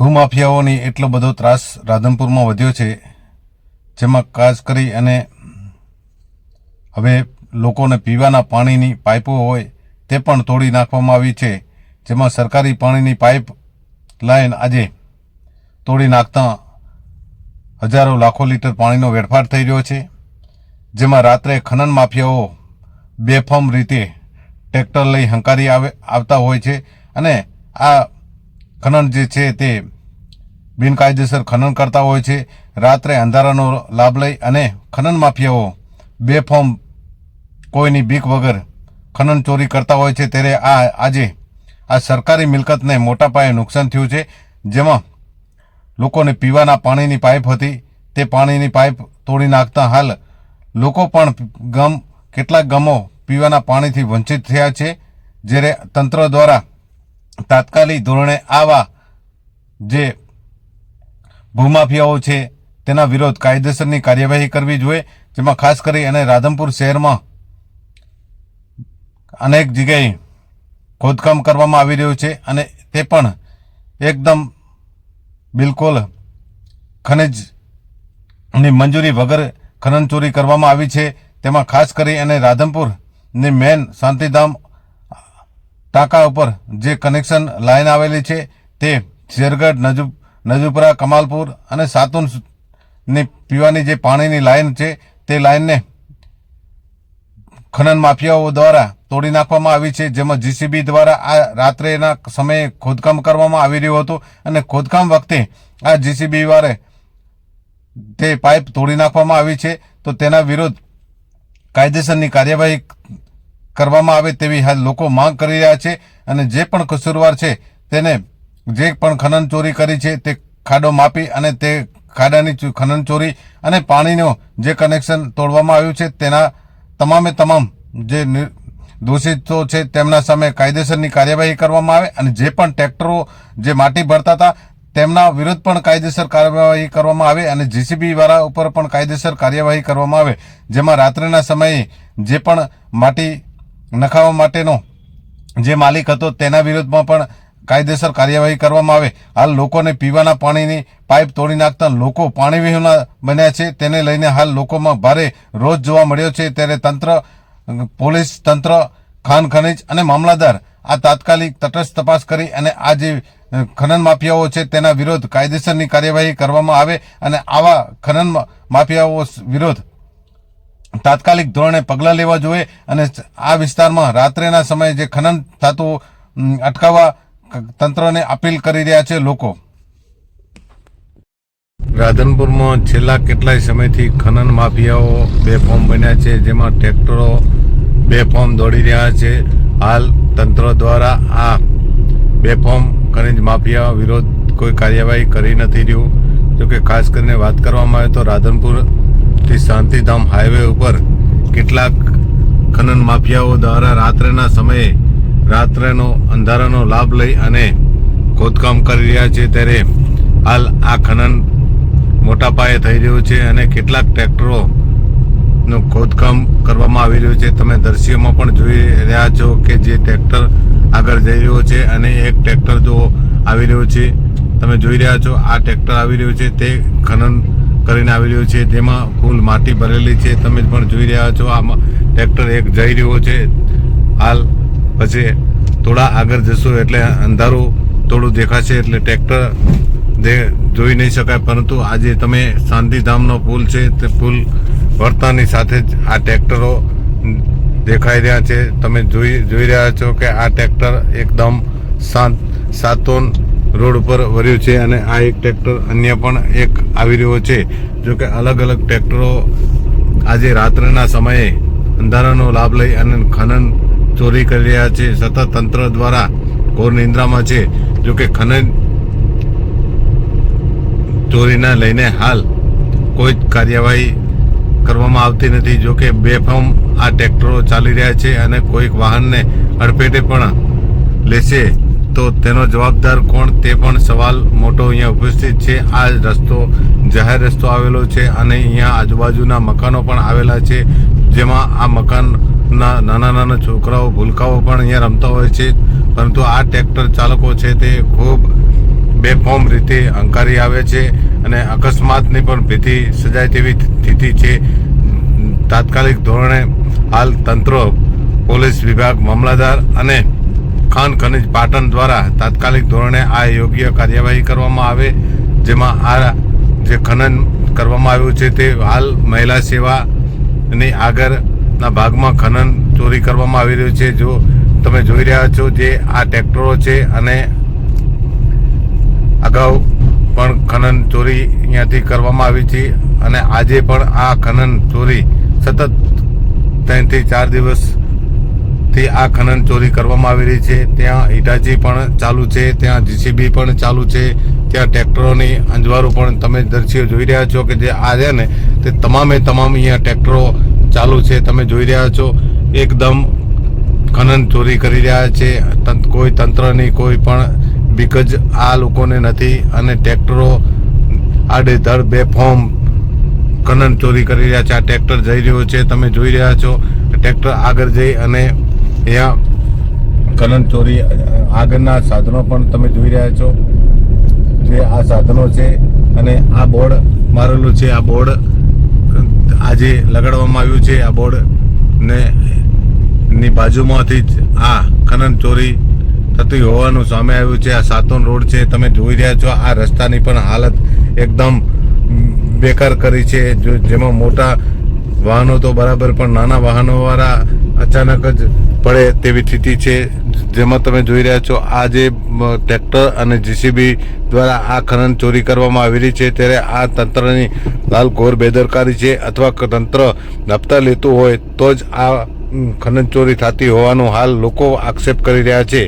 ભૂમાફિયાઓની એટલો બધો ત્રાસ રાધનપુરમાં વધ્યો છે, જેમાં ખાસ કરી અને હવે લોકોને પીવાના પાણીની પાઇપો હોય તે પણ તોડી નાખવામાં આવી છે, જેમાં સરકારી પાણીની પાઇપ લાઈન આજે તોડી નાખતા હજારો લાખો લીટર પાણીનો વેડફાટ થઈ રહ્યો છે, જેમાં રાત્રે ખનન માફિયાઓ બેફામ રીતે ટ્રેક્ટર લઈ હંકારી આવે, આવતા હોય છે અને આ ખનન જે છે તે બિનકાયદેસર ખનન કરતા હોય છે. રાત્રે અંધારાનો લાભ લઈ અને ખનન માફિયાઓ બેફામ કોઈની બીક વગર ખનન ચોરી કરતા હોય છે ત્યારે આ આજે આ સરકારી મિલકતને મોટા પાયે નુકસાન થયું છે. જેમાં લોકોને પીવાના પાણીની પાઇપ હતી. તે પાણીની પાઇપ તોડી નાખતા હાલ લોકો પણ ગમ, કેટલાક ગમો પીવાના પાણીથી વંચિત થયા છે. જ્યારે તંત્ર દ્વારા તાત્કાલિક ધોરણે આવા જે ભૂમાફિયાઓ છે, તેના વિરોધ કાયદેસરની કાર્યવાહી કરવી જોઈએ, જેમાં ખાસ કરી અને રાધનપુર શહેરમાં અનેક જગ્યાએ ખોદકામ કરવામાં આવી રહ્યું છે અને તે પણ એકદમ બિલકુલ ખનિજની મંજૂરી વગર ખનન ચોરી કરવામાં આવી છે. તેમાં ખાસ કરી અને રાધનપુરની મેન શાંતિધામ ટાંકા ઉપર જે કનેક્શન લાઈન આવેલી છે તે શેરગઢ નજુ, નજુપરા, કમાલપુર અને સાતુનની પીવાની જે પાણીની લાઈન છે તે લાઈનને ખનન માફિયાઓ દ્વારા તોડી નાખવામાં આવી છે. જેમાં જીસીબી દ્વારા આ રાત્રેના સમયે ખોદકામ કરવામાં આવી રહ્યું હતું અને ખોદકામ વખતે આ જીસીબી વારે તે પાઇપ તોડી નાખવામાં આવી છે. તો તેના વિરુદ્ધ કાયદેસરની કાર્યવાહી કરવામાં આવે તેવી હાલ લોકો માંગ કરી રહ્યા છે અને જે પણ કસૂરવાર છે તેને જે પણ ખનન ચોરી કરી છે તે ખાડો માપી અને તે ખાડાની ખનન ચોરી અને પાણીનો જે કનેક્શન તોડવામાં આવ્યું છે તેના તમામે તમામ જે દોષિતો છે તેમના સામે કાયદેસરની કાર્યવાહી કરવામાં આવે અને જે પણ ટ્રેક્ટરો જે માટી ભરતા હતા તેમના વિરુદ્ધ પણ કાયદેસર કાર્યવાહી કરવામાં આવે અને જીસીબી વાળા ઉપર પણ કાયદેસર કાર્યવાહી કરવામાં આવે. જેમાં રાત્રિના સમયે જે પણ માટી નખાવવા માટેનો જે માલિક હતો તેના વિરુદ્ધમાં પણ કાયદેસર કાર્યવાહી કરવામાં આવે. હાલ લોકોને પીવાના પાણીની પાઇપ તોડી નાખતા લોકો પાણી વિહોણા બન્યા છે. તેને લઈને હાલ લોકોમાં ભારે રોજ જોવા મળ્યો છે. ત્યારે તંત્ર, પોલીસ તંત્ર, ખાન ખનીજ અને મામલાદાર આ તાત્કાલિક તટસ્થ તપાસ કરી અને આ જે ખનન માફિયાઓ છે તેના વિરોધ કાયદેસરની કાર્યવાહી કરવામાં આવે અને આવા ખનન માફિયાઓ વિરોધ તાત્કાલિક ધોરણે પગલાં લેવા જોઈએ અને આ વિસ્તારમાં રાત્રેના સમયે જે ખનન થતું અટકાવવા તંત્રને અપીલ કરી રહ્યા છે લોકો. રાધનપુરમાં છેલ્લા કેટલાય સમયથી ખનન માફિયાઓ બેફોર્મ બન્યા છે, જેમાં ટ્રેક્ટરો બેફોર્મ દોડી રહ્યા છે. હાલ તંત્ર દ્વારા આ બેફોર્મ ખનિજ માફિયા વિરોધ કોઈ કાર્યવાહી કરી નથી રહ્યું. જોકે ખાસ કરીને વાત કરવામાં આવે તો રાધનપુરથી શાંતિધામ હાઈવે ઉપર કેટલાક ખનન માફિયાઓ દ્વારા રાત્રેના સમયે રાત્રેનો અંધારાનો લાભ લઈ અને ખોદકામ કરી રહ્યા છે. ત્યારે હાલ આ ખનન મોટા પાયે થઈ રહ્યું છે અને કેટલાક ટ્રેક્ટરોનું ખોદકામ કરવામાં આવી રહ્યું છે. તમે દ્રશ્યમાં પણ જોઈ રહ્યા છો કે જે ટ્રેક્ટર આગળ જઈ રહ્યો છે અને એક ટ્રેક્ટર જો આવી રહ્યો છે. તમે જોઈ રહ્યા છો, આ ટ્રેક્ટર આવી રહ્યું છે. તે ખનન કરીને આવી રહ્યું છે. જેમાં ફૂલ માટી ભરેલી છે. તમે પણ જોઈ રહ્યા છો, આમાં ટ્રેક્ટર એક જઈ રહ્યો છે. હાલ પછી થોડા આગળ જશો એટલે અંધારું થોડું દેખાશે એટલે ટ્રેક્ટર જે જોઈ નહીં શકાય. પરંતુ આજે તમે શાંતિધામનો પુલ છે, તે પુલ વર્તાની સાથે જ આ ટ્રેક્ટરો દેખાઈ રહ્યા છે. તમે જોઈ જોઈ રહ્યા છો કે આ ટ્રેક્ટર એકદમ શાંત, સાતોન રોડ ઉપર વર્યું છે અને આ એક ટ્રેક્ટર અન્ય પણ એક આવી રહ્યો છે. જો કે અલગ અલગ ટ્રેક્ટરો આજે રાત્રના સમયે અંધારાનો લાભ લઈ અને ખનન ચોરી કરી રહ્યા છે. સતત તંત્ર દ્વારા ઘોર નિંદ્રામાં છે. જો કે ખનન ચોરીના લઈને હાલ કોઈ જ કાર્યવાહી કરવામાં આવતી નથી. જો કે બેફામ આ ટ્રેક્ટરો ચાલી રહ્યા છે અને કોઈક વાહનને અડફેટે પણ લેશે તો તેનો જવાબદાર કોણ તે પણ સવાલ મોટો અહીંયા ઉપસ્થિત છે. આ રસ્તો, જાહેર રસ્તો આવેલો છે અને અહીંયા આજુબાજુના મકાનો પણ આવેલા છે. જેમાં આ મકાનના નાના નાના છોકરાઓ, ભૂલકાઓ પણ અહીંયા રમતા હોય છે. પરંતુ આ ટ્રેક્ટર ચાલકો છે તે ખૂબ બેફોર્મ રીતે હંકારી આવે છે અને અકસ્માતની પણ ભીતિ સજાય તેવી સ્થિતિ છે. તાત્કાલિક ધોરણે હાલ તંત્ર, પોલીસ વિભાગ મામલાદાર અને ખાન ખનિજ પાટણ દ્વારા તાત્કાલિક ધોરણે આ યોગ્ય કાર્યવાહી કરવામાં આવે, જેમાં આ જે ખનન કરવામાં આવ્યું છે તે હાલ મહિલા સેવાની આગળના ભાગમાં ખનન ચોરી કરવામાં આવી રહ્યું છે. જો તમે જોઈ રહ્યા છો જે આ ટ્રેક્ટરો છે અને અગાઉ પણ ખનન ચોરી અહીંયાથી કરવામાં આવી છે અને આજે પણ આ ખનન ચોરી સતત ત્રણથી ચાર દિવસથી આ ખનન ચોરી કરવામાં આવી રહી છે. ત્યાં હિટાચી પણ ચાલુ છે, ત્યાં જીસીબી પણ ચાલુ છે, ત્યાં ટ્રેક્ટરોની અંજવારો પણ તમે દર્શીઓ જોઈ રહ્યા છો કે જે આ છે ને, તે તમામે તમામ અહીંયા ટ્રેક્ટરો ચાલુ છે. તમે જોઈ રહ્યા છો, એકદમ ખનન ચોરી કરી રહ્યા છે. કોઈ તંત્રની કોઈ પણ બીકજ આ લોકોને નથી અને ટ્રેક્ટરો આડેધડ બેફોર્મ ખનન ચોરી કરી રહ્યા છે. આ ટ્રેક્ટર જઈ રહ્યો છે, તમે જોઈ રહ્યા છો. ટ્રેક્ટર આગળ જઈ અને અહીંયા ખનન ચોરી આગળના સાધનો પણ તમે જોઈ રહ્યા છો. જે આ સાધનો છે અને આ બોર્ડ મારેલું છે. આ બોર્ડ આજે લગાડવામાં આવ્યું છે. આ બોર્ડ ને ની બાજુમાંથી જ આ ખનન ચોરી થતી હોવાનું સામે આવ્યું છે. આ સાતોન રોડ છે. તમે જોઈ રહ્યા છો, આ રસ્તાની પણ હાલત એકદમ બેકાર કરી છે. જેમાં મોટા વાહનો તો બરાબર, પણ નાના વાહનો વાળા અચાનક જ પડે તેવી સ્થિતિ છે. જેમાં તમે જોઈ રહ્યા છો, આ જે ટ્રેક્ટર અને જીસીબી દ્વારા આ ખનન ચોરી કરવામાં આવી રહી છે, ત્યારે આ તંત્રની લાલ ઘોર બેદરકારી છે અથવા તંત્ર નપતા લેતું હોય તો જ આ ખનન ચોરી થતી હોવાનો હાલ લોકો આક્ષેપ કરી રહ્યા છે.